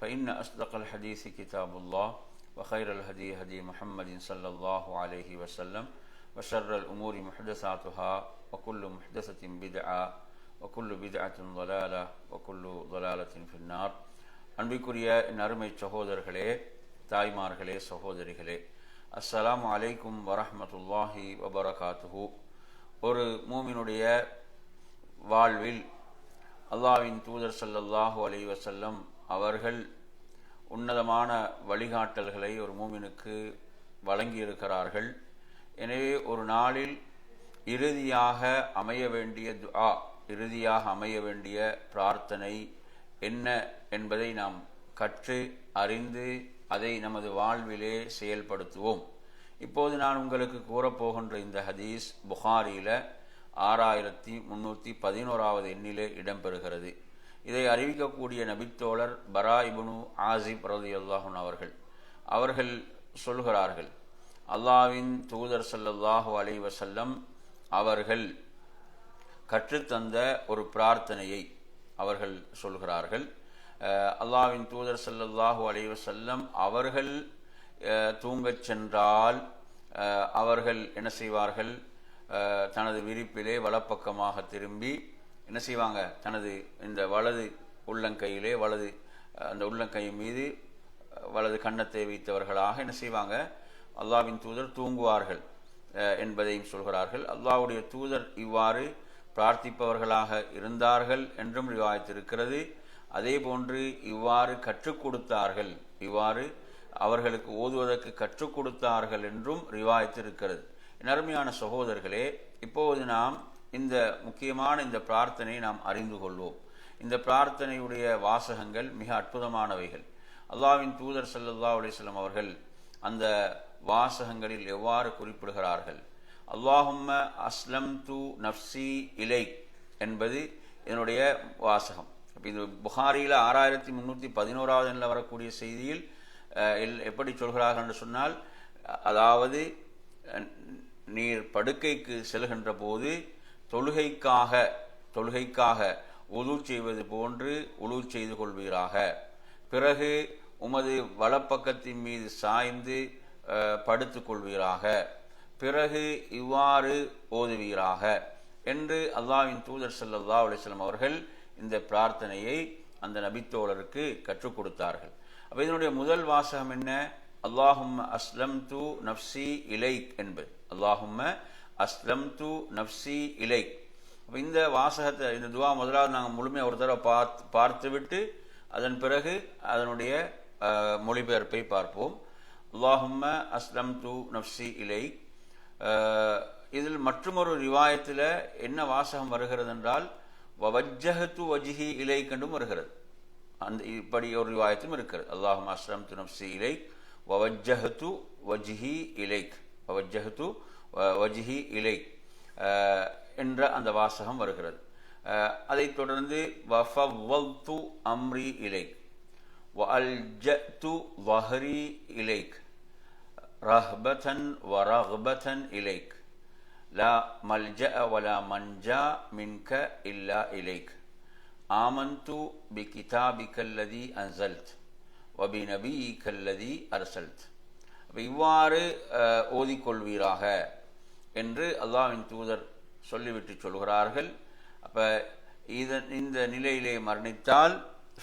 فإن أصدق الحديث كتاب الله وخير الهدي هدي محمد صلى الله عليه وسلم وشر الأمور محدثاتها وكل محدثة بدعة وكل بدعة ضلالة وكل ضلالة في النار அன்பிற்குரிய என் அருமை சகோதரர்களே தாய்மார்களே சகோதரிகளே அஸ்ஸலாமு அலைக்கும் வரஹமத்துல்லாஹி வபரகாத்துஹு ஒரு மூமினுடைய வாழ்வில் அல்லாவின் தூதர் சல்லல்லாஹு அலை வசல்லம் அவர்கள் உன்னதமான வழிகாட்டல்களை ஒரு மூமினுக்கு வழங்கியிருக்கிறார்கள். எனவே ஒரு நாளில் இறுதியாக அமைய வேண்டிய துஆ இறுதியாக அமைய வேண்டிய பிரார்த்தனை என்ன என்பதை நாம் கற்று அறிந்து அதை நமது வாழ்விலே செயல்படுத்துவோம். இப்போது நான் உங்களுக்கு கூறப்போகின்ற இந்த ஹதீஸ் புகாரியில் ஆறாயிரத்தி முந்நூற்றி பதினோராவது எண்ணிலே இடம்பெறுகிறது. இதை அறிவிக்கக்கூடிய நபித்தோழர் பரா இபுனு ஆசிப் ரதி அல்லாஹன் அவர்கள். அவர்கள் சொல்கிறார்கள் அல்லாவின் தூதர் சல்லல்லாஹு அலை வசல்லம் அவர்கள் கற்றுத்தந்த ஒரு பிரார்த்தனையை அவர்கள் சொல்கிறார்கள். அல்லாவின் தூதர் சல்லல்லாஹு அலை வசல்லம் அவர்கள் தூங்கச் சென்றால் அவர்கள் என்ன செய்வார்கள்? தனது விரிப்பிலே வலப்பக்கமாக திரும்பி என்ன செய்வாங்க? தனது இந்த வலது உள்ளங்கையிலே வலது அந்த உள்ளங்கை மீது வலது கன்னத்தை வைத்தவர்களாக என்ன செய்வாங்க? அல்லாவின் தூதர் தூங்குவார்கள் என்பதையும் சொல்கிறார்கள். அல்லாவுடைய தூதர் இவ்வாறு பிரார்த்திப்பவர்களாக இருந்தார்கள் என்றும் ரிவாயத்திருக்கிறது. அதே போன்று இவ்வாறு கற்றுக் கொடுத்தார்கள் இவ்வாறு அவர்களுக்கு ஓதுவதற்கு கற்றுக் கொடுத்தார்கள் என்றும் ரிவாயத்திருக்கிறது. அருமையான சகோதரர்களே இப்போது நாம் இந்த முக்கியமான இந்த பிரார்த்தனையை நாம் அறிந்து கொள்வோம். இந்த பிரார்த்தனையுடைய வாசகங்கள் மிக அற்புதமானவைகள். அல்லாவின் தூதர் சல்லல்லா அலிஸ்லாம் அவர்கள் அந்த வாசகங்களில் எவ்வாறு குறிப்பிடுகிறார்கள்? அல்லாஹும்ம அஸ்லம் து நப்சி இலை என்பது இதனுடைய வாசகம். இப்போ இது புகாரியில் ஆறாயிரத்தி முந்நூற்றி பதினோராவது எண்ணில் வரக்கூடிய செய்தியில் எப்படி சொல்கிறார்கள் என்று சொன்னால் அதாவது நீர் படுக்கைக்கு செல்கின்ற போது தொழுகைக்காக தொழுகைக்காக உது செய்வது போன்று உழு செய்து கொள்வீராக. பிறகு உமது வலப்பக்கத்தின் மீது சாய்ந்து படுத்து கொள்வீராக. பிறகு இவ்வாறு ஓதுவீராக என்று அல்லாவின் தூதர் சல்லா அலிஸ்லாம் அவர்கள் இந்த பிரார்த்தனையை அந்த நபித்தோழருக்கு கற்றுக் கொடுத்தார்கள். அப்போ இதனுடைய முதல் வாசகம் என்ன? அல்லாஹும் அஸ்லம் து நப்சி இலைக் என்பது. அல்லாஹும்ம அஸ்லம் து நப்சி இலை அப்போ இந்த வாசகத்தை இந்த துவா முதலாவது நாங்கள் முழுமையாக ஒரு தடவை பார்த்து பார்த்து விட்டு அதன் பிறகு அதனுடைய மொழிபெயர்ப்பை பார்ப்போம். அல்லாஹும்ம அஸ்லம் து நப்சி இலை இதில் மற்றொரு ரிவாயத்தில் என்ன வாசகம் வருகிறது என்றால் வஜ்ஜஹத்து வஜிஹி இலை கண்டும் வருகிறது. அந்த இப்படி ஒரு ரிவாயத்தும் இருக்கிறது. அல்லாஹும் அஸ்லம் து நப்சி இலைக் வவஜ்ஜஹத்து வஜிஹி இலைக். வவஜ்ஜஹத்து வஜிஹி இலைக் என்ற அந்த வாசகம் வருகிறது. அதைத் தொடர்ந்து வஃபவல்து அம்ரி இலைக் வஅல்ஜத்து வஹரி இலைக் ரஹ்பதன் வரஹ்பதன் இலைக் லா மல்ஜஅ வலா மன்ஜா மின்க இல்லா இலைக் ஆமந்து பிகிதாபிக அல்லதி அன்சல்த் வபி நபியிக அல்லதி அரசல்த் இவ்வாறு ஓதிக்கொள்வீராக. என்று அல்லாவின் தூதர் சொல்லிவிட்டு சொல்கிறார்கள். அப்போ இதன் இந்த நிலையிலே மரணித்தால்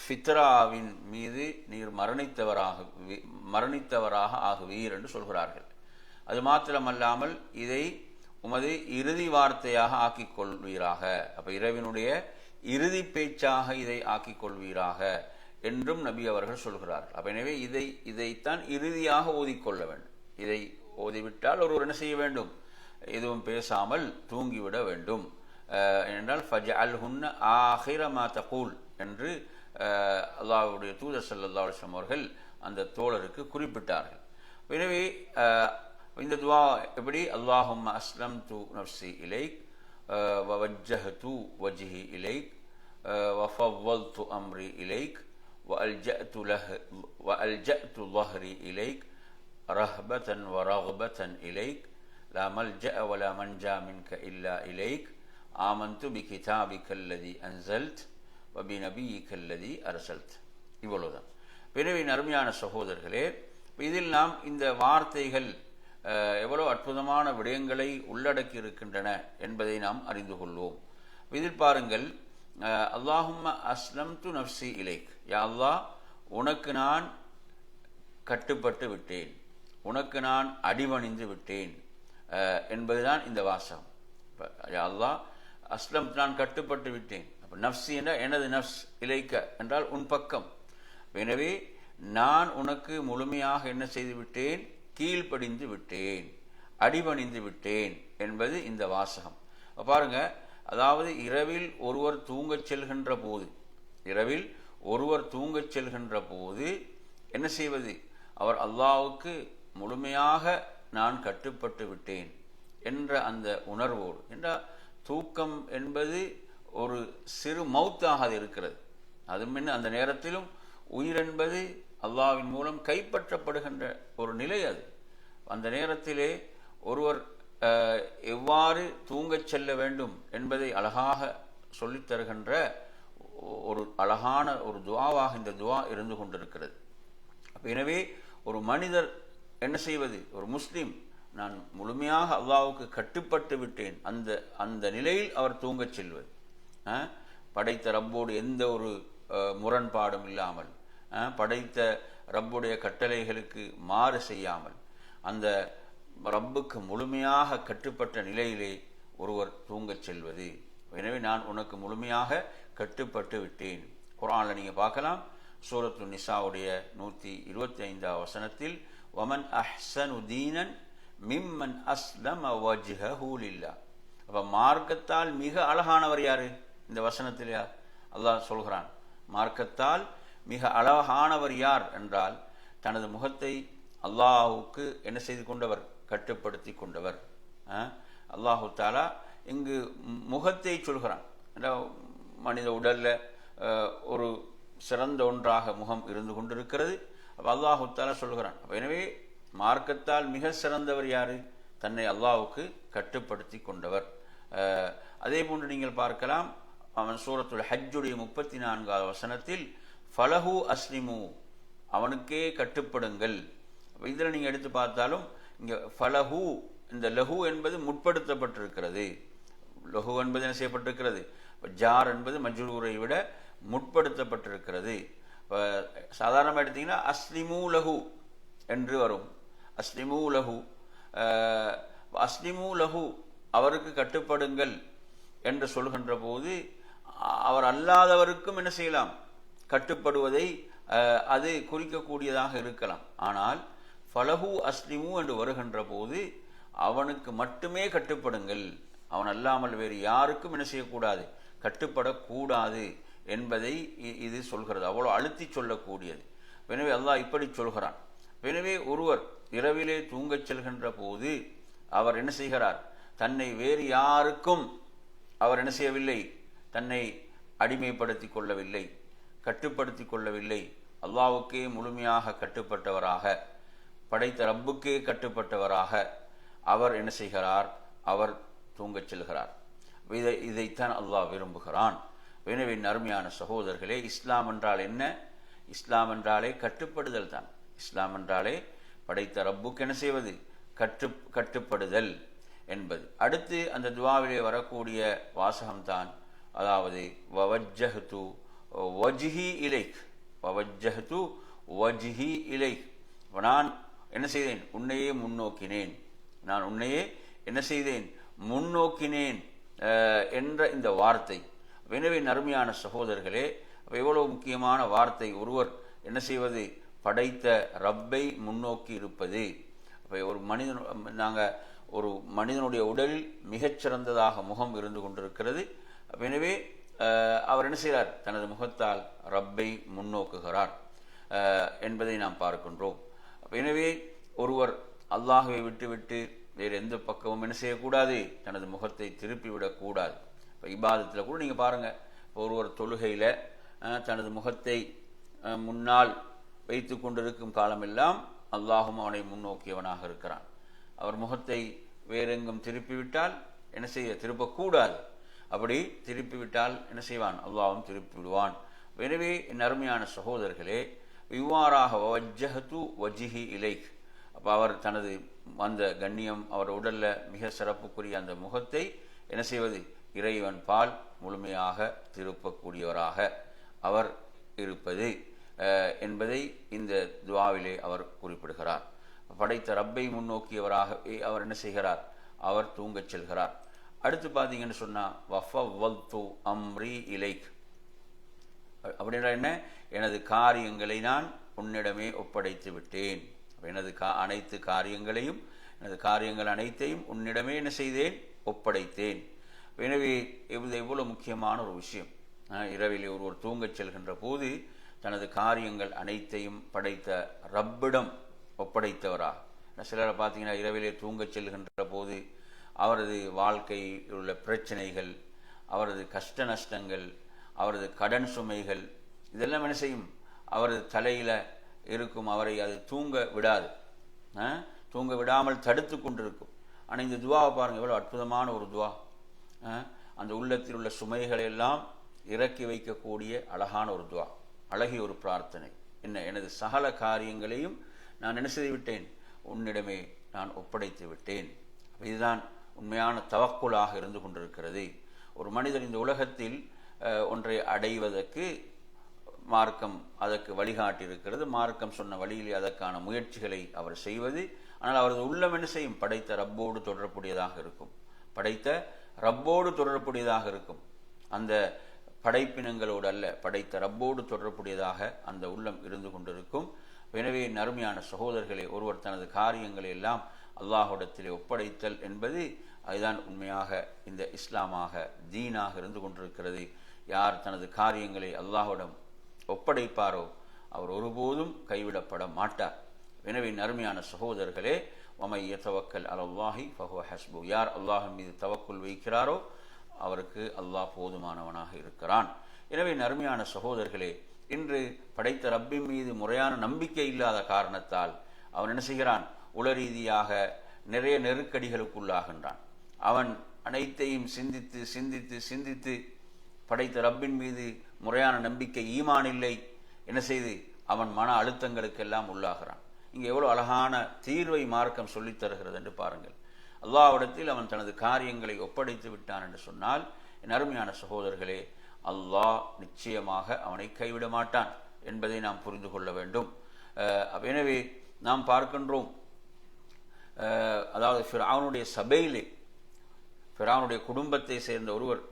ஃபித்ராவின் மீது நீர் மரணித்தவராக வி- மரணித்தவராக ஆகுவீர் என்று சொல்கிறார்கள். அது மாத்திரமல்லாமல் இதை உமது இறுதி வார்த்தையாக ஆக்கிக் கொள்வீராக அப்போ இரவினுடைய இறுதி பேச்சாக இதை ஆக்கிக் கொள்வீராக என்றும் நபி அவர்கள் சொல்கிறார்கள். அப்போ எனவே இதை இதைத்தான் இறுதியாக ஓதிக்கொள்ள வேண்டும். இதை ஓதிவிட்டால் ஒருவர் என்ன செய்ய வேண்டும்? எதுவும் பேசாமல் தூங்கிவிட வேண்டும் அஹ், ஏனென்றால் ஃபஜ் அல் ஹுன்ன ஆஹிர மா தகூல் என்று அஹ், அல்லாஹ்வுடைய தூதர் ஸல்லல்லாஹு அலைஹி வஸல்லம் அவர்கள் அந்த தோழருக்கு குறிப்பிட்டார்கள் எனவே அஹ், இந்த துவா எப்படி அல்லாஹும் அஸ்லம் து நப்சி இலைக் வவஜ்ஜஹது வஜ்ஹி இலைக் وفوضت أمري إليك وألجأت له وألجأت ظهري إليك رهبة ورغبة إليك லா மல்ஜா வலா மன்ஜா மின்க இல்லா இலைக் ஆமந்து பி கிதாபி கல்லதி அன்சல்த் வபி நபி கல்லதி அரசல்த் இவ்வளவுதான். பிறவி அருமையான சகோதரர்களே இதில் நாம் இந்த வார்த்தைகள் எவ்வளோ அற்புதமான விடயங்களை உள்ளடக்கி இருக்கின்றன என்பதை நாம் அறிந்து கொள்வோம். இதில் பாருங்கள் அல்லாஹும் அஸ்லம் து நப்சி இலைக். யா அல்லாஹ் உனக்கு நான் கட்டுப்பட்டு விட்டேன். உனக்கு நான் அடிவணிந்து விட்டேன். என்பதுதான் இந்த வாசகம். இப்போ அல்லாஹ் அஸ்லம் நான் கட்டுப்பட்டு விட்டேன். அப்போ நஃப்ஸி என்ற எனது நஃப்ஸ் இலைக்க என்றால் உன் பக்கம். எனவே நான் உனக்கு முழுமையாக என்ன செய்து விட்டேன்? கீழ்ப்படிந்து விட்டேன். அடிபணிந்து விட்டேன் என்பது இந்த வாசகம். பாருங்க அதாவது இரவில் ஒருவர் தூங்கச் செல்கின்ற போது இரவில் ஒருவர் தூங்கச் செல்கின்ற போது என்ன செய்வது? அவர் அல்லாவுக்கு முழுமையாக நான் கட்டுப்பட்டு விட்டேன் என்ற அந்த உணர்வோடு என்றால் தூக்கம் என்பது ஒரு சிறு மவுத்தாக அது இருக்கிறது. அது முன்ன அந்த நேரத்திலும் உயிர் என்பது அல்லாவின் மூலம் கைப்பற்றப்படுகின்ற ஒரு நிலை அது. அந்த நேரத்திலே ஒருவர் எவ்வாறு தூங்கச் செல்ல வேண்டும் என்பதை அழகாக சொல்லித் தருகின்ற ஒரு அழகான ஒரு துவாவாக இந்த துவா இருந்து கொண்டிருக்கிறது. எனவே ஒரு மனிதர் என்ன செய்வது? ஒரு முஸ்லீம் நான் முழுமையாக அல்லாவுக்கு கட்டுப்பட்டு விட்டேன். அந்த அந்த நிலையில் அவர் தூங்கச் செல்வது. படைத்த ரப்போடு எந்த ஒரு முரண்பாடும் இல்லாமல் படைத்த ரப்புடைய கட்டளைகளுக்கு மாறு செய்யாமல் அந்த ரப்புக்கு முழுமையாக கட்டுப்பட்ட நிலையிலே ஒருவர் தூங்கச் செல்வது. எனவே நான் உனக்கு முழுமையாக கட்டுப்பட்டு விட்டேன். குரானில் நீங்கள் பார்க்கலாம். சூரத்து நிசாவுடைய நூற்றி இருபத்தி ஐந்தாவது வசனத்தில் ஒமன் அஹ்சனு தீனன் மிம்மன் அஸ்லம் வஜ்ஹஹு அப்போ மார்க்கத்தால் மிக அழகானவர் யாரு? இந்த வசனத்தில் யார் அல்லாஹ் சொல்கிறான். மார்க்கத்தால் மிக அழகானவர் யார் என்றால் தனது முகத்தை அல்லாஹுக்கு என்ன செய்து கொண்டவர்? கட்டுப்படுத்தி கொண்டவர். அல்லாஹு தாலா இங்கு முகத்தை சொல்கிறான். மனித உடலில் ஒரு சிறந்த ஒன்றாக முகம் இருந்து கொண்டிருக்கிறது. அப்போ அல்லாஹு சொல்கிறான் எனவே மார்க்கத்தால் மிக சிறந்தவர் யார்? தன்னை அல்லாவுக்கு கட்டுப்படுத்தி கொண்டவர். அதே போன்று நீங்கள் பார்க்கலாம் அவன் சூரத்துல் ஹஜ்ஜுடைய முப்பத்தி நான்காவது வசனத்தில் ஃபலஹு அஸ்லிமு அவனுக்கே கட்டுப்படுங்கள். இதில் நீங்கள் எடுத்து பார்த்தாலும் இங்கே ஃபலஹு இந்த லஹு என்பது முற்படுத்தப்பட்டிருக்கிறது. லஹு என்பது என்ன செய்யப்பட்டிருக்கிறது? ஜார் என்பது மஜ்ரூரை விட முற்படுத்தப்பட்டிருக்கிறது. இப்போ சாதாரணமாக எடுத்தீங்கன்னா அஸ்லிமு லஹு என்று வரும். அஸ்லிமு லஹு அஸ்லிமு லஹு அவருக்கு கட்டுப்படுங்கள் என்று சொல்கின்ற போது அவர் அல்லாதவருக்கும் என்ன செய்யலாம்? கட்டுப்படுவதை அது குறிக்கக்கூடியதாக இருக்கலாம். ஆனால் ஃபலஹு அஸ்லிமு என்று வருகின்ற போது அவனுக்கு மட்டுமே கட்டுப்படுங்கள். அவன் அல்லாமல் வேறு யாருக்கும் என்ன செய்யக்கூடாது? கட்டுப்படக்கூடாது. என்பதை இ- இது சொல்கிறது. அவ்வளோ அழுத்தி சொல்லக்கூடியது. எனவே அல்லாஹ் இப்படி சொல்கிறான். எனவே ஒருவர் இரவிலே தூங்கச் செல்கின்ற போது அவர் என்ன செய்கிறார்? தன்னை வேறு யாருக்கும் அவர் என்ன செய்யவில்லை? தன்னை அடிமைப்படுத்தி கொள்ளவில்லை. கட்டுப்படுத்தி கொள்ளவில்லை. அல்லாவுக்கே முழுமையாக கட்டுப்பட்டவராக படைத்த ரப்புக்கே கட்டுப்பட்டவராக அவர் என்ன செய்கிறார்? அவர் தூங்கச் செல்கிறார். இதை இதைத்தான் அல்லாஹ் விரும்புகிறான். எனவே அருமையான சகோதரர்களே இஸ்லாம் என்றால் என்ன? இஸ்லாம் என்றாலே கட்டுப்படுதல் தான். இஸ்லாம் என்றாலே படைத்த ரப்புக்கு என்ன செய்வது? கட்டு கட்டுப்படுதல் என்பது. அடுத்து அந்த துவாவிலே வரக்கூடிய வாசகம்தான் அதாவது வவஜஹது வஜ்ஹி இலைக். வவஜஹது வஜ்ஹி இலைக். நான் என்ன செய்தேன்? உன்னையே முன்னோக்கினேன். நான் உன்னையே என்ன செய்தேன்? முன்னோக்கினேன் என்ற இந்த வார்த்தை. எனவே அருமையான சகோதரர்களே எவ்வளவு முக்கியமான வார்த்தை ஒருவர் என்ன செய்வது? படைத்த ரப்பை முன்னோக்கி இருப்பது. அப்ப ஒரு மனிதன் நாங்கள் ஒரு மனிதனுடைய உடலில் மிகச்சிறந்ததாக முகம் இருந்து கொண்டிருக்கிறது. எனவே அவர் என்ன செய்கிறார்? தனது முகத்தால் ரப்பை முன்னோக்குகிறார் என்பதை நாம் பார்க்கின்றோம். எனவே ஒருவர் அல்லாஹுவை விட்டுவிட்டு வேறு எந்த பக்கமும் என்ன செய்யக்கூடாது? தனது முகத்தை திருப்பிவிடக்கூடாது. இப்போ இபாதத்தில் கூட நீங்கள் பாருங்கள் ஒரு ஒரு தொழுகையில் தனது முகத்தை முன்னால் வைத்து கொண்டிருக்கும் காலமெல்லாம் அல்லாஹும் அவனை முன்னோக்கியவனாக இருக்கிறான். அவர் முகத்தை வேறெங்கும் திருப்பிவிட்டால் என்ன செய்ய? திருப்பக்கூடாது. அப்படி திருப்பிவிட்டால் என்ன செய்வான்? அல்லாவும் திருப்பி விடுவான் எனவே என் அருமையான சகோதரர்களே இவ்வாறாக வஜ்ஜஹத்து வஜிஹி இலைக். அப்போ அவர் தனது அந்த கண்ணியம் அவர் உடலில் மிக சிறப்புக்குரிய அந்த முகத்தை என்ன செய்வது? இறைவன் பால் முழுமையாக திருப்பக்கூடியவராக அவர் இருப்பது என்பதை இந்த துவாவிலே அவர் குறிப்பிடுகிறார். படைத்த ரப்பை முன்னோக்கியவராகவே அவர் என்ன செய்கிறார்? அவர் தூங்கச் செல்கிறார். அடுத்து பார்த்தீங்கன்னு சொன்னா வஃபவல்து அம்ரி இலைக். அப்படின்ற என்ன? எனது காரியங்களை நான் உன்னிடமே ஒப்படைத்து விட்டேன். எனது கா அனைத்து காரியங்களையும் எனது காரியங்கள் அனைத்தையும் உன்னிடமே என்ன செய்தேன்? ஒப்படைத்தேன். எனவே இது எவ்வளோ முக்கியமான ஒரு விஷயம். இரவில் இரவிலே ஒருவர் தூங்கச் செல்கின்ற போது தனது காரியங்கள் அனைத்தையும் படைத்த ரப்பிடம் ஒப்படைத்தவரா? சிலரை பார்த்தீங்கன்னா இரவிலே தூங்கச் செல்கின்ற போது அவரது வாழ்க்கையில் உள்ள பிரச்சனைகள் அவரது கஷ்ட நஷ்டங்கள் அவரது கடன் சுமைகள் இதெல்லாம் என்ன செய்யும்? அவரது தலையில் இருக்கும் அவரை அது தூங்க விடாது. ஆ? தூங்க விடாமல் தடுத்து கொண்டிருக்கும். ஆனால் இந்த துவாவை பாருங்க எவ்வளோ அற்புதமான ஒரு துவா. அந்த உள்ளத்தில் உள்ள சுமைகளை எல்லாம் இறக்கி வைக்கக்கூடிய அழகான ஒரு துவா அழகிய ஒரு பிரார்த்தனை. என்ன? எனது சகல காரியங்களையும் நான் என்ன செய்து விட்டேன் உன்னிடமே நான் ஒப்படைத்து விட்டேன். இதுதான் உண்மையான தவக்குலாக இருந்து கொண்டிருக்கிறது. ஒரு மனிதர் இந்த உலகத்தில் ஒன்றை அடைவதற்கு மார்க்கம் அதற்கு வழிகாட்டி இருக்கிறது மார்க்கம் சொன்ன வழியிலே அதற்கான முயற்சிகளை அவர் செய்வது. ஆனால் அவரது உள்ளம் என்ன செய்யும்? படைத்த ரப்போடு தொடரக்கூடியதாக இருக்கும். படைத்த ரப்போடு தொடரக்கூடியதாக இருக்கும். அந்த படைப்பினங்களோடு அல்ல படைத்த ரப்போடு தொடரக்கூடியதாக அந்த உள்ளம் இருந்து கொண்டிருக்கும். எனவே நறுமையான சகோதரர்களை ஒருவர் தனது காரியங்களை எல்லாம் அல்லாஹுடத்திலே ஒப்படைத்தல் என்பது அதுதான் உண்மையாக இந்த இஸ்லாமாக தீனாக இருந்து கொண்டிருக்கிறது. யார் தனது காரியங்களை அல்லாஹுடம் ஒப்படைப்பாரோ அவர் ஒருபோதும் கைவிடப்பட மாட்டார். எனவே நறுமையான சகோதரர்களே ஒமை தவக்கல் அலல்லாஹி ஃபஹுவ ஹஸ்பு. யார் அல்லாஹின் மீது தவக்குள் வைக்கிறாரோ அவருக்கு அல்லாஹ் போதுமானவனாக இருக்கிறான். எனவே நறுமையான சகோதரர்களே இன்று படைத்த ரப்பின் மீது முறையான நம்பிக்கை இல்லாத காரணத்தால் அவன் என்ன செய்கிறான்? உள ரீதியாக நிறைய நெருக்கடிகளுக்குள்ளாகின்றான். அவன் அனைத்தையும் சிந்தித்து சிந்தித்து சிந்தித்து படைத்த ரப்பின் மீது முறையான நம்பிக்கை ஈமான் இல்லை. என்ன செய்து? அவன் மன அழுத்தங்களுக்கெல்லாம் உள்ளாகிறான். இங்கே எவ்வளோ அழகான தீர்வை மார்க்கம் சொல்லித் தருகிறது என்று பாருங்கள். அல்லாவிடத்தில் அவன் தனது காரியங்களை ஒப்படைத்து விட்டான் என்று சொன்னால் என் அருமையான சகோதரர்களே அல்லாஹ் நிச்சயமாக அவனை கைவிட மாட்டான் என்பதை நாம் புரிந்து கொள்ள வேண்டும். எனவே நாம் பார்க்கின்றோம் அதாவது ஃபிரௌனுடைய சபையிலே ஃபிரௌனுடைய குடும்பத்தை சேர்ந்த ஒருவர்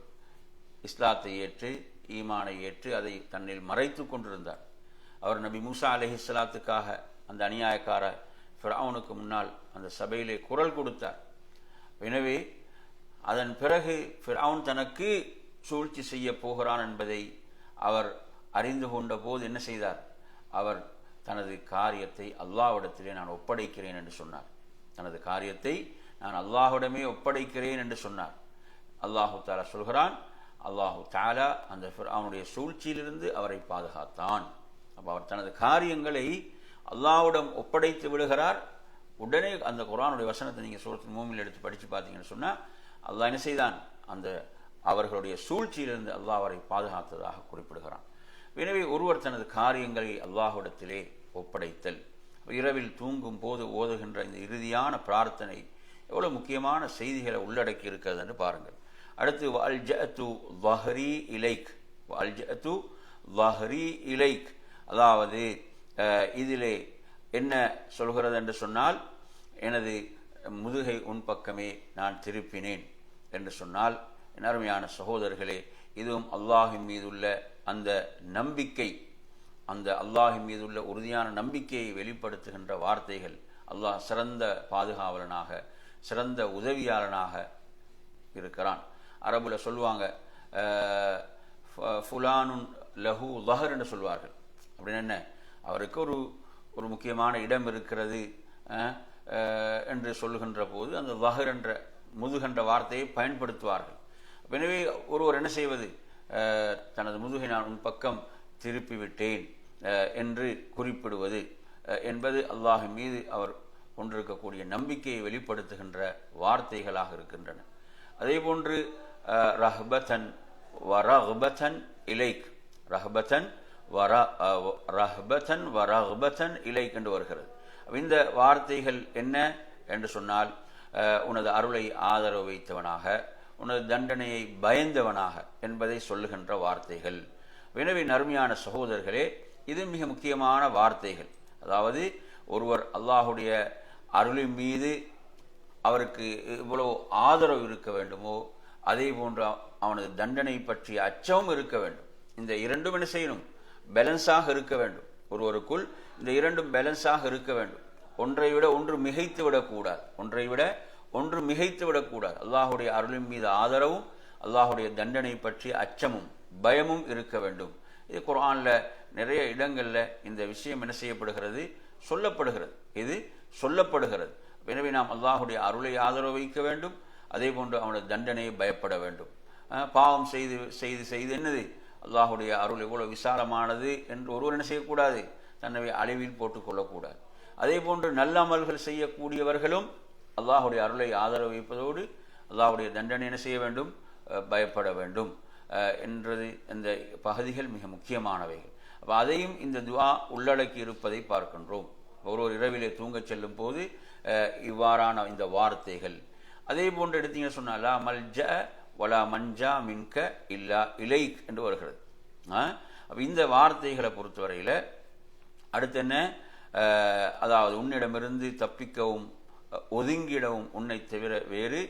இஸ்லாத்தை ஏற்று ஈமானை ஏற்று அதை தன்னில் மறைத்து கொண்டிருந்தார். அவர் நபி மூசா அலஹிஸ்லாத்துக்காக அந்த அநியாயக்கார ஃபிரௌனுக்கு முன்னால் அந்த சபையிலே குரல் கொடுத்தார். எனவே அதன் பிறகு ஃபிரௌன் தனக்கு சூழ்ச்சி செய்ய போகிறான் என்பதை அவர் அறிந்து கொண்ட போது என்ன செய்தார்? அவர் தனது காரியத்தை அல்லாவிடத்திலே நான் ஒப்படைக்கிறேன் என்று சொன்னார். தனது காரியத்தை நான் அல்லாஹுடமே ஒப்படைக்கிறேன் என்று சொன்னார். அல்லாஹு தாலா சொல்கிறான் அல்லாஹு தாலா அந்த அவனுடைய சூழ்ச்சியிலிருந்து அவரை பாதுகாத்தான். அப்போ அவர் தனது காரியங்களை அல்லாவிடம் ஒப்படைத்து விடுகிறார். உடனே அந்த குரானுடைய வசனத்தை நீங்கள் சூரத்தின் மூமில் எடுத்து படித்து பார்த்தீங்கன்னு சொன்னால் அல்லாஹ் என்ன செய்தான்? அந்த அவர்களுடைய சூழ்ச்சியிலிருந்து அல்லாஹ் அவரை பாதுகாத்ததாக குறிப்பிடுகிறான். எனவே ஒருவர் தனது காரியங்களை அல்லாஹுடத்திலே ஒப்படைத்தல் இரவில் தூங்கும் போது ஓதுகின்ற இந்த இறுதியான பிரார்த்தனை எவ்வளோ முக்கியமான செய்திகளை உள்ளடக்கி இருக்கிறது என்று பாருங்கள். அடுத்து வால்ஜத்து வஹரி இலைக் வால்ஜத்து வஹரி இலைக் அதாவது இதிலே என்ன சொல்கிறது என்று சொன்னால் எனது முதுகை உன் பக்கமே நான் திருப்பினேன் என்று சொன்னால் என் அருமையான சகோதரர்களே இதுவும் அல்லாஹின் மீதுள்ள அந்த நம்பிக்கை அந்த அல்லாஹின் மீதுள்ள உறுதியான நம்பிக்கையை வெளிப்படுத்துகின்ற வார்த்தைகள் அல்லாஹ் சிறந்த பாதுகாவலனாக சிறந்த உதவியாளனாக இருக்கிறான். அரபுல சொல்லுவாங்க ஃப- ஃபுலானுன் லஹு லஹர் என்று சொல்வார்கள். அப்படின்னு என்ன? அவருக்கு ஒரு ஒரு முக்கியமான இடம் இருக்கிறது என்று சொல்லுகின்ற போது அந்த வகர் என்ற முதுகென்ற வார்த்தையை பயன்படுத்துவார்கள். எனவே ஒருவர் என்ன செய்வது? தனது முதுகை நான் உன் பக்கம் திருப்பி விட்டேன் என்று குறிப்பிடுவது என்பது அல்லாஹ் மீது அவர் கொண்டிருக்கக்கூடிய நம்பிக்கையை வெளிப்படுத்துகின்ற வார்த்தைகளாக இருக்கின்றன. அதே போன்று அஹ், ரஹ்பதன் வரஹ்பதன் இலைக் ரஹ்பதன் வர வ ரஹ்பதன் இலை கண்டு வருகிறது. இந்த வார்த்தைகள் என்ன என்று சொன்னால் உனது அருளை ஆதரவு வைத்தவனாக உனது தண்டனையை பயந்தவனாக என்பதை சொல்லுகின்ற வார்த்தைகள். எனவே நருமையான சகோதரர்களே இது மிக முக்கியமான வார்த்தைகள். அதாவது ஒருவர் அல்லாஹுடைய அருளின் மீது அவருக்கு இவ்வளவு ஆதரவு இருக்க வேண்டுமோ அதே போன்று அவனது தண்டனை பற்றிய அச்சமும் இருக்க வேண்டும். இந்த இரண்டும் என்ன செய்யணும்? பேலன்ஸாக இருக்க வேண்டும். ஒருவருக்குள் இந்த இரண்டும் பேலன்ஸாக இருக்க வேண்டும். ஒன்றை விட ஒன்று மிகைத்து விடக்கூடாது. ஒன்றை விட ஒன்று மிகைத்து விடக்கூடாது. அல்லாஹுடைய அருளின் மீது ஆதரவும் அல்லாஹுடைய தண்டனை பற்றிய அச்சமும் பயமும் இருக்க வேண்டும். இது குரானில் நிறைய இடங்களில் இந்த விஷயம் என்ன செய்யப்படுகிறது? சொல்லப்படுகிறது. இது சொல்லப்படுகிறது. எனவே நாம் அல்லாஹுடைய அருளை ஆதரவு வைக்க வேண்டும். அதே போன்று அவனது தண்டனையை பயப்பட வேண்டும். பாவம் செய்து செய்து செய்து என்னது? அல்லாஹுடைய அருள் இவ்வளோ விசாலமானது என்று ஒருவர் என்ன செய்யக்கூடாது? தன்னை அழிவில் போட்டுக்கொள்ளக்கூடாது அதே போன்று நல்ல அமல்கள் செய்யக்கூடியவர்களும் அல்லாஹுடைய அருளை ஆதரவு வைப்பதோடு அல்லாஹுடைய தண்டனை என்ன செய்ய வேண்டும்? பயப்பட வேண்டும். என்றது இந்த பகுதிகள் மிக முக்கியமானவைகள். அப்போ அதையும் இந்த துவா உள்ளடக்கி இருப்பதை பார்க்கின்றோம். ஒரு ஒரு இரவிலே தூங்கச் செல்லும் போது இவ்வாறான இந்த வார்த்தைகள். அதே போன்று எடுத்தீங்கன்னு சொன்னால் மல்ஜ ஒலா மஞ்சா மின்க இல்லா இலைக் என்று வருகிறது. அப்போ இந்த வார்த்தைகளை பொறுத்தவரையில் அடுத்து என்ன? அதாவது உன்னிடமிருந்து தப்பிக்கவும் ஒதுங்கிடவும் உன்னை தவிர வேறு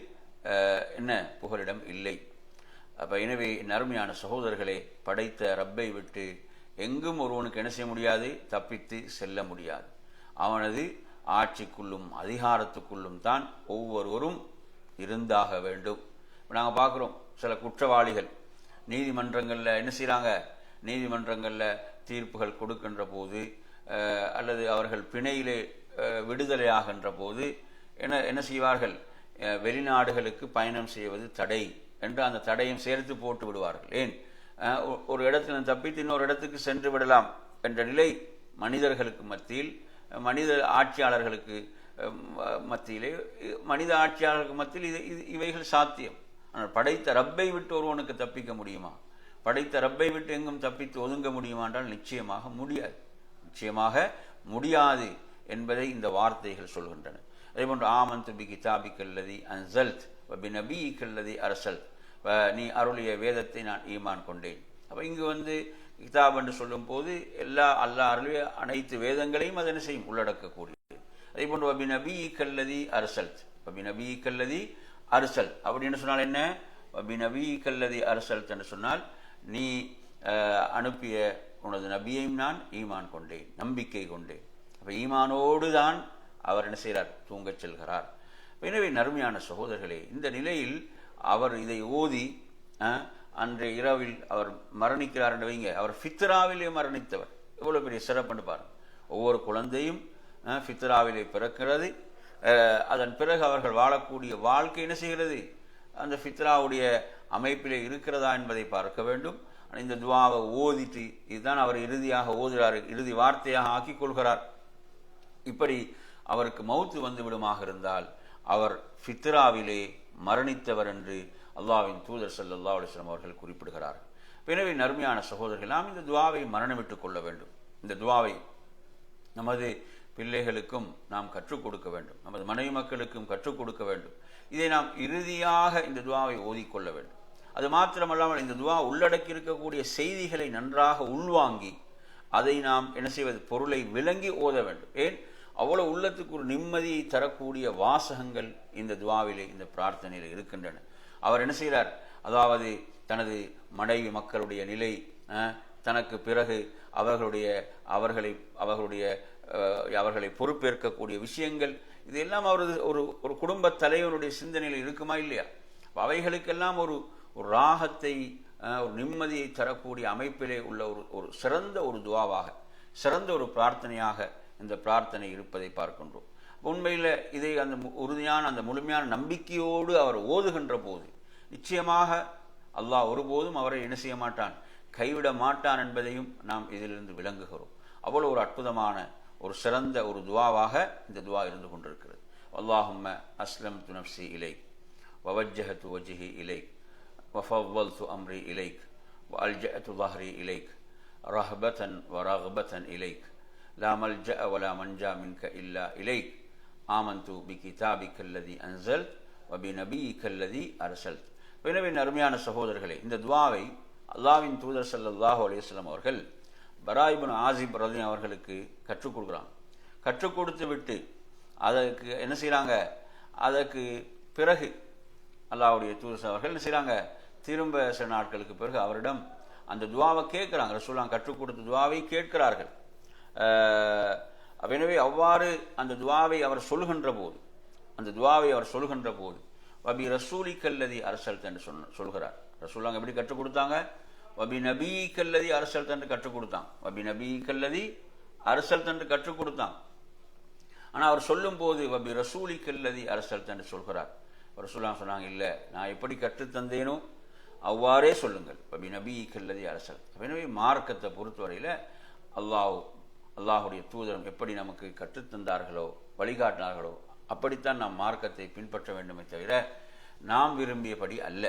என்ன? புகலிடம் இல்லை. அப்போ எனவே நருமையான சகோதரர்களே படைத்த ரப்பை விட்டு எங்கும் ஒருவனுக்கு என்ன செய்ய முடியாது? தப்பித்து செல்ல முடியாது. அவனது ஆட்சிக்குள்ளும் அதிகாரத்துக்குள்ளும் தான் ஒவ்வொருவரும் இருந்தாக வேண்டும். நாங்கள் பார்க்குறோம் சில குற்றவாளிகள். நீதிமன்றங்களில் என்ன செய்கிறாங்க நீதிமன்றங்களில் தீர்ப்புகள் கொடுக்கின்ற போது அல்லது அவர்கள் பிணையிலே விடுதலை விடுதலையாகின்ற போது என்ன என்ன செய்வார்கள்? வெளிநாடுகளுக்கு பயணம் செய்வது தடை என்று அந்த தடையும் சேர்த்து போட்டு விடுவார்கள். ஏன்? ஒரு இடத்தில் தப்பித்து இன்னொரு இடத்துக்கு சென்று விடலாம் என்ற நிலை மனிதர்களுக்கு மத்தியில் மனித ஆட்சியாளர்களுக்கு மத்தியிலே மனித ஆட்சியாளர்களுக்கு மத்தியில் இது இது- இவைகள் சாத்தியம். ஆனால் படைத்த ரப்பை விட்டு ஒருவனுக்கு தப்பிக்க முடியுமா? படைத்த ரப்பை விட்டு எங்கும் தப்பித்து ஒதுங்க முடியுமா என்றால் நிச்சயமாக முடியாது. நிச்சயமாக முடியாது என்பதை இந்த வார்த்தைகள் சொல்கின்றன. அதேபோன்று ஆமன் துபி பி கிதாபிக்கல்லதி அன்சல்த் பி கல்லதி அரசல் நீ அருளிய வேதத்தை நான் ஈமான் கொண்டேன். அப்போ இங்கு வந்து கிதாப் என்று சொல்லும் போது எல்லா அல்லா அருளிய அனைத்து வேதங்களையும் அது செய்யும்? உள்ளடக்கக்கூடியது. அதே போன்று பபி நபி கல்லதி அரசல்த். பபி நபி கல்லதி அரசல். அப்படின்னு சொன்னால் என்ன? வபி நபி கல்லதி அரசல் என்று சொன்னால் நீ அனுப்பிய உனது நபியையும் நான் ஈமான் கொண்டேன் நம்பிக்கை கொண்டேன். அப்போ ஈமானோடு தான் அவர் என்ன செய்கிறார்? தூங்கச் செல்கிறார். எனவே நறுமையான சகோதரர்களே இந்த நிலையில் அவர் இதை ஓதி அன்றைய இரவில் அவர் மரணிக்கிறார் என்று வைங்க அவர் ஃபித்ராவிலே மரணித்தவர். எவ்வளோ பெரிய சிறப்புன்னு பாருங்கள் ஒவ்வொரு குழந்தையும் ஃபித்ராவிலே பிறக்கிறது. அதன் பிறகு அவர்கள் வாழக்கூடிய வாழ்க்கை என்ன செய்கிறது? அந்த ஃபித்ராவுடைய அமைப்பிலே இருக்கிறதா என்பதை பார்க்க வேண்டும். இந்த துவாவை ஓதிட்டு இதுதான் அவர் இறுதியாக ஓதுகிறார் இறுதி வார்த்தையாக ஆக்கிக் கொள்கிறார். இப்படி அவருக்கு மௌத்து வந்து விடுமாக இருந்தால் அவர் ஃபித்ராவிலே மரணித்தவர் என்று அல்லாஹ்வின் தூதர் ஸல்லல்லாஹு அலைஹி அவர்கள் குறிப்பிடுகிறார். எனவே நர்மையான சகோதரர்கள் நாம் இந்த துவாவை மரணமிட்டுக் கொள்ள வேண்டும். இந்த துவாவை நமது பிள்ளைகளுக்கும் நாம் கற்றுக் கொடுக்க வேண்டும். நமது மனைவி மக்களுக்கும் கற்றுக் கொடுக்க வேண்டும். இதை நாம் இறுதியாக இந்த துவாவை ஓதிக்கொள்ள வேண்டும். அது மாத்திரமல்லாமல் இந்த துவா உள்ளடக்கி இருக்கக்கூடிய செய்திகளை நன்றாக உள்வாங்கி அதை நாம் என்ன செய்வது? பொருளை விளங்கி ஓத வேண்டும். ஏன்? அவ்வளோ உள்ளத்துக்கு ஒரு நிம்மதியை தரக்கூடிய வாசகங்கள் இந்த துவாவிலே இந்த பிரார்த்தனையில் இருக்கின்றன. அவர் என்ன செய்கிறார்? அதாவது தனது மனைவி மக்களுடைய நிலை தனக்கு பிறகு அவர்களுடைய அவர்களை அவர்களுடைய அவர்களை பொறுப்பேற்கக்கூடிய விஷயங்கள் இதெல்லாம் அவரது ஒரு ஒரு குடும்ப தலைவனுடைய சிந்தனையில் இருக்குமா இல்லையா? அவைகளுக்கெல்லாம் ஒரு ஒரு ராகத்தை ஒரு நிம்மதியை தரக்கூடிய அமைப்பிலே உள்ள ஒரு ஒரு சிறந்த ஒரு துவாவாக சிறந்த ஒரு பிரார்த்தனையாக இந்த பிரார்த்தனை இருப்பதை பார்க்கின்றோம். உண்மையில் இதை அந்த மு- உறுதியான அந்த முழுமையான நம்பிக்கையோடு அவர் ஓதுகின்ற போது நிச்சயமாக அல்லாஹ் ஒருபோதும் அவரை என்ன செய்ய மாட்டான்? கைவிட மாட்டான் என்பதையும் நாம் இதிலிருந்து விளங்குகிறோம். அவ்வளோ ஒரு அற்புதமான ஒரு சிறந்த ஒரு துவாவாக இந்த துவா இருந்து கொண்டிருக்கிறது அல்லாஹும்ம அஸ்லம் து நப்சி இலை ووجهت وجهي إليك وفضلت أمري إليك وألجأت ظهري إليك رهبة ورغبة إليك لا ملجأ ولا منجا منك إلا إليك آمنت بكتابك الذي أنزلت وبنبيك الذي أرسلت எனவே அருமையான சகோதரர்களே இந்த துவாவை அல்லாவின் தூதர் ஸல்லல்லாஹு அலைஹி வஸல்லம் அவர்கள் பராயிபுன் ஆசிப் ரதி அவர்களுக்கு கற்றுக் கொடுக்குறான். கற்றுக் கொடுத்து விட்டு அதற்கு என்ன செய்கிறாங்க அதற்கு பிறகு அல்லாவுடைய தூதர் அவர்கள் என்ன செய்கிறாங்க திரும்ப சில நாட்களுக்கு பிறகு அவரிடம் அந்த துவாவை கேட்குறாங்க. ரசூலாம் கற்றுக் கொடுத்த துவாவை கேட்கிறார்கள். எனவே அவ்வாறு அந்த துவாவை அவர் சொல்கின்ற போது அந்த துவாவை அவர் சொல்கின்ற போது வபி ரசூலி கல்லதி அரசல் என்று சொன்ன சொல்கிறார். ரசூலாங்க எப்படி கற்றுக் கொடுத்தாங்க? வபி நபி கல்லதி அரசல் தன்று கற்றுக் கொடுத்தான் வபி நபி கல்லதி அரசல் தன்று கற்றுக் கொடுத்தான் ஆனால் அவர் சொல்லும்போது வபி ரசூலி கல்லதி அரசல் தன்று சொல்கிறார் ரசூலாம் சொன்னாங்க இல்லை நான் எப்படி கற்றுத் தந்தேனோ அவ்வாறே சொல்லுங்கள். வபி நபி கல்லதி அரசல் எனவே மார்க்கத்தை பொறுத்தவரையில் அல்லாஹ் அல்லாஹுடைய தூதரம் எப்படி நமக்கு கற்றுத் தந்தார்களோ வழிகாட்டினார்களோ அப்படித்தான் நாம் மார்க்கத்தை பின்பற்ற வேண்டுமே தவிர நாம் விரும்பியபடி அல்ல.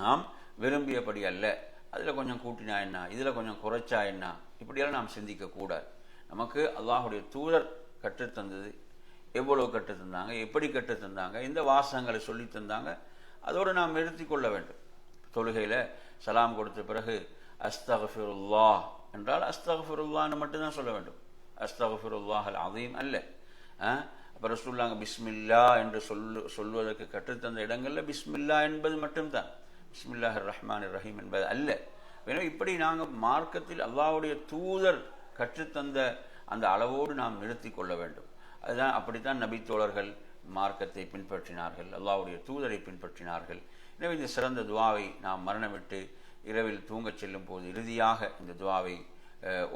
நாம் விரும்பியபடி அல்ல. அதில் கொஞ்சம் கூட்டினா என்ன? இதில் கொஞ்சம் குறைச்சா என்ன? இப்படியெல்லாம் நாம் சிந்திக்கக்கூடாது நமக்கு அல்லாஹுடைய தூதர் கற்றுத்தந்தது தந்தது. கற்றுத்தந்தாங்க தந்தாங்க? எப்படி கற்றுத் தந்தாங்க? எந்த வாசகங்களை சொல்லி தந்தாங்க. அதோடு நாம் நிறுத்தி கொள்ள வேண்டும். தொழுகையில் சலாம் கொடுத்த பிறகு அஸ்தகஃபிருல்லா என்றால் அஸ்தகஃபிருல்லான்னு மட்டும்தான் சொல்ல வேண்டும். அஸ்தகஃபிருல்லாஹ் அல் அதையும் அல்ல அப்போ ரசூல்லாங்க பிஸ்மில்லா என்று சொல்லு சொல்வதற்கு கற்றுத்தந்த இடங்களில் பிஸ்மில்லா என்பது மட்டும்தான். பிஸ்மில்லாஹ் ரஹ்மான் ரஹீம் என்பது அல்ல. எனவே இப்படி நாங்கள் மார்க்கத்தில் அல்லாவுடைய தூதர் கற்றுத்தந்த அந்த அளவோடு நாம் நிறுத்தி கொள்ள வேண்டும். அதுதான் அப்படித்தான் நபித்தோழர்கள் மார்க்கத்தை பின்பற்றினார்கள் அல்லாவுடைய தூதரை பின்பற்றினார்கள். எனவே இந்த சிறந்த துவாவை நாம் மரணமிட்டு இரவில் தூங்கச் செல்லும் போது இறுதியாக இந்த துவாவை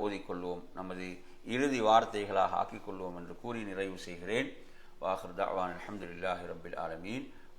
ஓதிக்கொள்வோம். நமது இறுதி வார்த்தைகளாக ஆக்கிக்கொள்வோம் என்று கூறி நிறைவு செய்கிறேன். வாஹர் தாவான் அஹமதுல்லாஹி ரபில் ஆலமீன்.